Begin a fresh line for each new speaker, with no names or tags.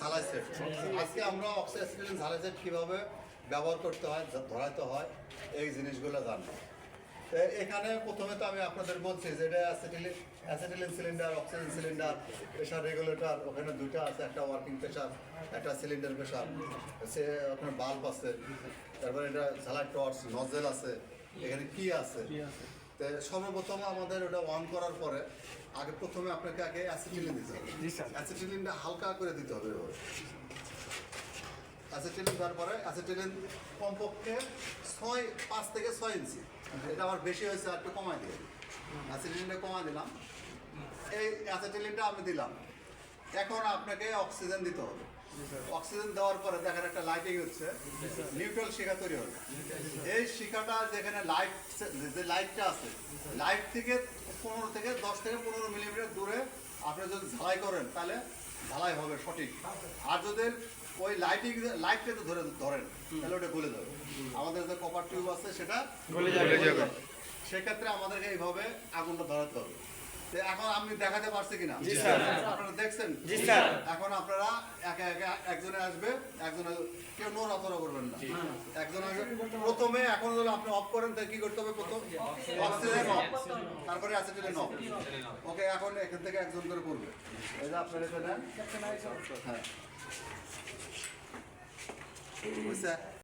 ঝালাই সেট আজকে আমরা অক্সিজেন ঝালাই সেট কীভাবে ব্যবহার করতে হয় ধরাইতে হয়, এই জিনিসগুলো জানব। এখানে প্রথমে তো আমি আপনাদের বলছি যে এটা acetylene acetylene cylinder oxygen cylinder pressure regulator ওখানে দুইটা আছে, একটা ওয়ার্কিং প্রেশার একটা সিলিন্ডার প্রেশার সে ওখানে বাল্ব আছে, তারপরে এটা ঝালাই টর্চ নজেল আছে, এখানে কি আছে? তো সর্বপ্রথম আমাদের ওটা অন করার পরে আগে প্রথমে আপনাকে আগে অ্যাসিটিলিন দিতে হবে। অ্যাসিটিলিনটা হালকা করে দিতে হবে। অ্যাসিটিলিন দেওয়ার পরে অ্যাসিটিলিন কমপক্ষে ছয় পাঁচ থেকে ছয় ইঞ্চি এটা আমার বেশি হয়েছে আর একটু কমাই দিয়ে অ্যাসিটিলিনটা কমাই দিলাম। এই অ্যাসিটিলিনটা আমি দিলাম। এখন আপনাকে অক্সিজেন দিতে হবে। অক্সিজেন দেওয়ার পরে দেখেন একটা লাইটিং হচ্ছে। নিউট্রাল শিখা তৈরি হবে। এই শিখাটা যেখানে লাইট যে লাইটটা আছে লাইট থেকে পনেরো থেকে দশ থেকে পনেরো মিলিমিটার দূরে আপনি যদি ঝালাই করেন তাহলে ঝালাই হবে সঠিক। আর যদি ওই লাইটিং লাইটটা তো ধরে ধরেন তাহলে ওটা গলে যাবে। আমাদের যে কপার টিউব আছে সেটা
গলে যাবে।
সেক্ষেত্রে আমাদেরকে এইভাবে আগুনটা ধরাতে হবে। এখন আমি দেখাতে পারছি কিনা? আপনারা দেখছেন? এখন আপনারা একে একে একজনে আসবে একজনে কেউ নড়াচড়া করবেন না। একজন প্রথমে এখন যদি আপনি অফ করেন তাহলে কি করতে হবে প্রথম? অক্সিজেন অফ তারপরে অ্যাসিটিলিন অফ ওকে এখন এখান থেকে একজন করে করবে। এই যে আপনার এটা নেন হ্যাঁ